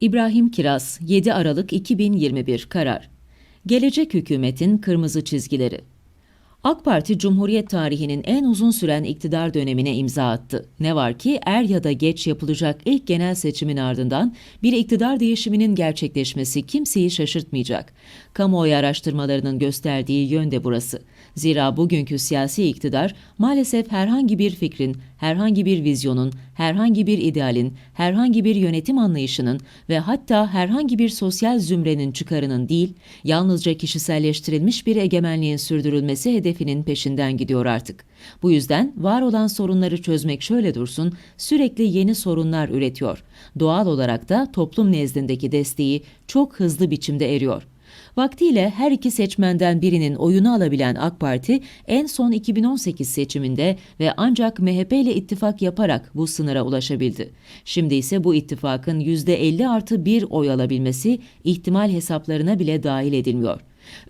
İbrahim Kiraz, 7 Aralık 2021 karar. Gelecek hükümetin kırmızı çizgileri. AK Parti Cumhuriyet tarihinin en uzun süren iktidar dönemine imza attı. Ne var ki er ya da geç yapılacak ilk genel seçimin ardından bir iktidar değişiminin gerçekleşmesi kimseyi şaşırtmayacak. Kamuoyu araştırmalarının gösterdiği yön de burası. Zira bugünkü siyasi iktidar maalesef herhangi bir fikrin, herhangi bir vizyonun, herhangi bir idealin, herhangi bir yönetim anlayışının ve hatta herhangi bir sosyal zümrenin çıkarının değil, yalnızca kişiselleştirilmiş bir egemenliğin sürdürülmesi hedefinin peşinden gidiyor artık. Bu yüzden var olan sorunları çözmek şöyle dursun, sürekli yeni sorunlar üretiyor. Doğal olarak da toplum nezdindeki desteği çok hızlı biçimde eriyor. Vaktiyle her iki seçmenden birinin oyunu alabilen AK Parti en son 2018 seçiminde ve ancak MHP ile ittifak yaparak bu sınıra ulaşabildi. Şimdi ise bu ittifakın %50 artı 1 oy alabilmesi ihtimal hesaplarına bile dahil edilmiyor.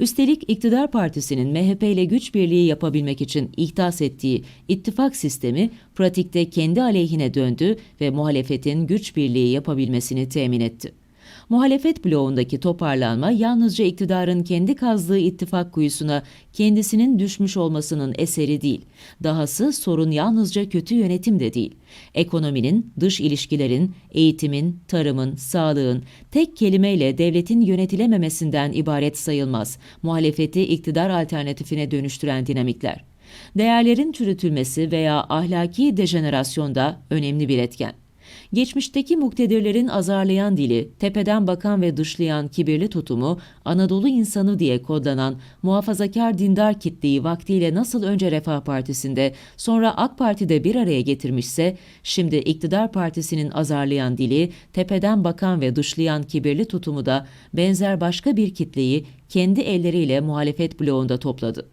Üstelik iktidar partisinin MHP ile güç birliği yapabilmek için ihdas ettiği ittifak sistemi pratikte kendi aleyhine döndü ve muhalefetin güç birliği yapabilmesini temin etti. Muhalefet bloğundaki toparlanma yalnızca iktidarın kendi kazdığı ittifak kuyusuna kendisinin düşmüş olmasının eseri değil. Dahası sorun yalnızca kötü yönetim de değil. Ekonominin, dış ilişkilerin, eğitimin, tarımın, sağlığın tek kelimeyle devletin yönetilememesinden ibaret sayılmaz. Muhalefeti iktidar alternatifine dönüştüren dinamikler. Değerlerin çürütülmesi veya ahlaki dejenerasyon da önemli bir etken. Geçmişteki muktedirlerin azarlayan dili, tepeden bakan ve dışlayan kibirli tutumu, Anadolu insanı diye kodlanan muhafazakar dindar kitleyi vaktiyle nasıl önce Refah Partisi'nde, sonra AK Parti'de bir araya getirmişse, şimdi iktidar partisinin azarlayan dili, tepeden bakan ve dışlayan kibirli tutumu da benzer başka bir kitleyi kendi elleriyle muhalefet bloğunda topladı.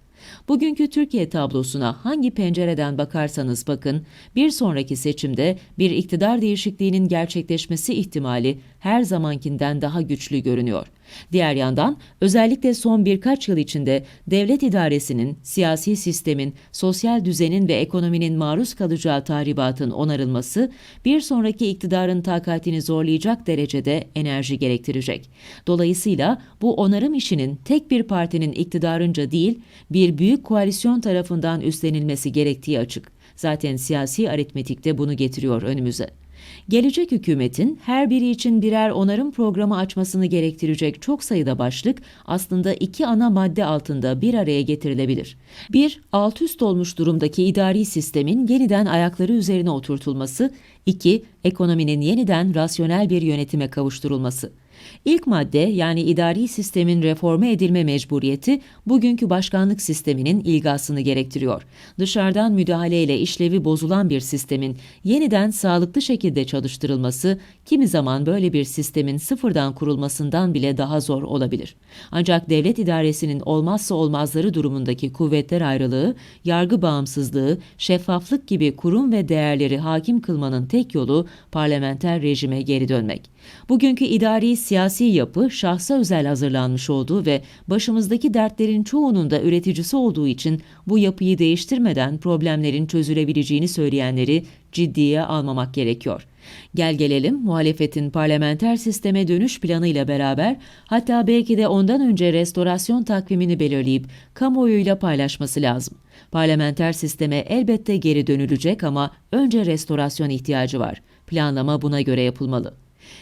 Bugünkü Türkiye tablosuna hangi pencereden bakarsanız bakın, bir sonraki seçimde bir iktidar değişikliğinin gerçekleşmesi ihtimali her zamankinden daha güçlü görünüyor. Diğer yandan özellikle son birkaç yıl içinde devlet idaresinin, siyasi sistemin, sosyal düzenin ve ekonominin maruz kalacağı tahribatın onarılması bir sonraki iktidarın takatini zorlayacak derecede enerji gerektirecek. Dolayısıyla bu onarım işinin tek bir partinin iktidarınca değil, bir büyük koalisyon tarafından üstlenilmesi gerektiği açık. Zaten siyasi aritmetikte bunu getiriyor önümüze. Gelecek hükümetin her biri için birer onarım programı açmasını gerektirecek çok sayıda başlık aslında iki ana madde altında bir araya getirilebilir. Bir, alt üst olmuş durumdaki idari sistemin yeniden ayakları üzerine oturtulması, iki, ekonominin yeniden rasyonel bir yönetime kavuşturulması. İlk madde yani idari sistemin reforme edilme mecburiyeti bugünkü başkanlık sisteminin ilgasını gerektiriyor. Dışarıdan müdahaleyle işlevi bozulan bir sistemin yeniden sağlıklı şekilde çalıştırılması kimi zaman böyle bir sistemin sıfırdan kurulmasından bile daha zor olabilir. Ancak devlet idaresinin olmazsa olmazları durumundaki kuvvetler ayrılığı, yargı bağımsızlığı, şeffaflık gibi kurum ve değerleri hakim kılmanın tek yolu parlamenter rejime geri dönmek. Bugünkü idari siyasi yapı şahsa özel hazırlanmış olduğu ve başımızdaki dertlerin çoğunun da üreticisi olduğu için bu yapıyı değiştirmeden problemlerin çözülebileceğini söyleyenleri ciddiye almamak gerekiyor. Gel gelelim muhalefetin parlamenter sisteme dönüş planıyla beraber hatta belki de ondan önce restorasyon takvimini belirleyip kamuoyuyla paylaşması lazım. Parlamenter sisteme elbette geri dönülecek ama önce restorasyon ihtiyacı var. Planlama buna göre yapılmalı.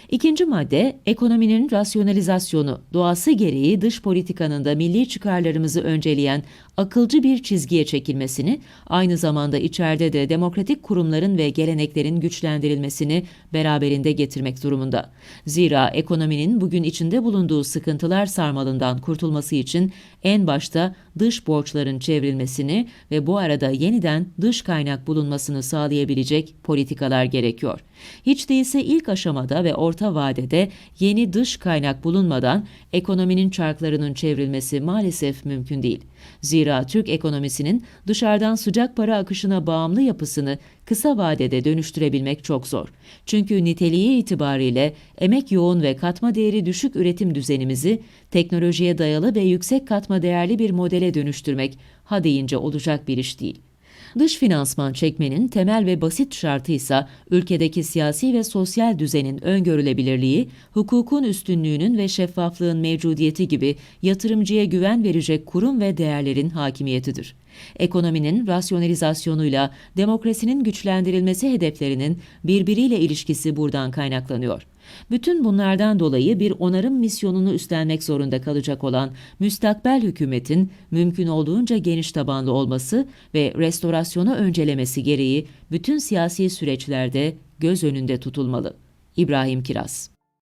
İkinci madde ekonominin rasyonalizasyonu, doğası gereği dış politikanın da milli çıkarlarımızı önceleyen akılcı bir çizgiye çekilmesini, aynı zamanda içeride de demokratik kurumların ve geleneklerin güçlendirilmesini beraberinde getirmek durumunda. Zira ekonominin bugün içinde bulunduğu sıkıntılar sarmalından kurtulması için en başta dış borçların çevrilmesini ve bu arada yeniden dış kaynak bulunmasını sağlayabilecek politikalar gerekiyor. Hiç değilse ilk aşamada ve orta vadede yeni dış kaynak bulunmadan ekonominin çarklarının çevrilmesi maalesef mümkün değil. Zira Türk ekonomisinin dışarıdan sıcak para akışına bağımlı yapısını kısa vadede dönüştürebilmek çok zor. Çünkü niteliği itibariyle emek yoğun ve katma değeri düşük üretim düzenimizi teknolojiye dayalı ve yüksek katma değerli bir modele dönüştürmek ha deyince olacak bir iş değil. Dış finansman çekmenin temel ve basit şartı ise ülkedeki siyasi ve sosyal düzenin öngörülebilirliği, hukukun üstünlüğünün ve şeffaflığın mevcudiyeti gibi yatırımcıya güven verecek kurum ve değerlerin hakimiyetidir. Ekonominin rasyonalizasyonuyla demokrasinin güçlendirilmesi hedeflerinin birbiriyle ilişkisi buradan kaynaklanıyor. Bütün bunlardan dolayı bir onarım misyonunu üstlenmek zorunda kalacak olan müstakbel hükümetin mümkün olduğunca geniş tabanlı olması ve restorasyonu öncelemesi gereği bütün siyasi süreçlerde göz önünde tutulmalı. İbrahim Kiraz